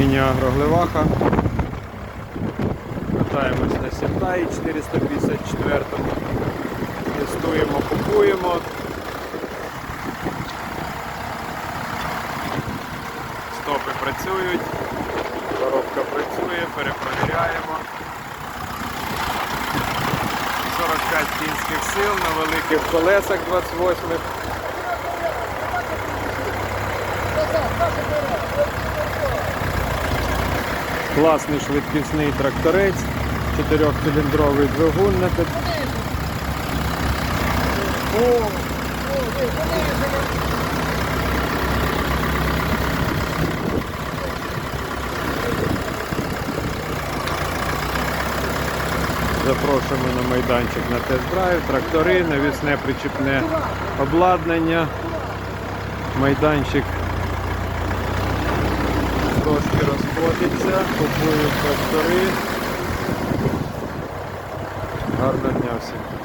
Міні-агроглеваха. Катаємось на Сінтаї 454. Тестуємо, купуємо. Стопи працюють, коробка працює, перепровіряємо. 45 кінських сил на великих колесах 28-х. Класний швидкісний тракторець, чотирьохциліндровий двигун на п'ят- Запрошуємо на майданчик на тест-драйв, трактори, навісне причіпне обладнання. Майданчик розходиться, купують трактори. Гарного дня всім.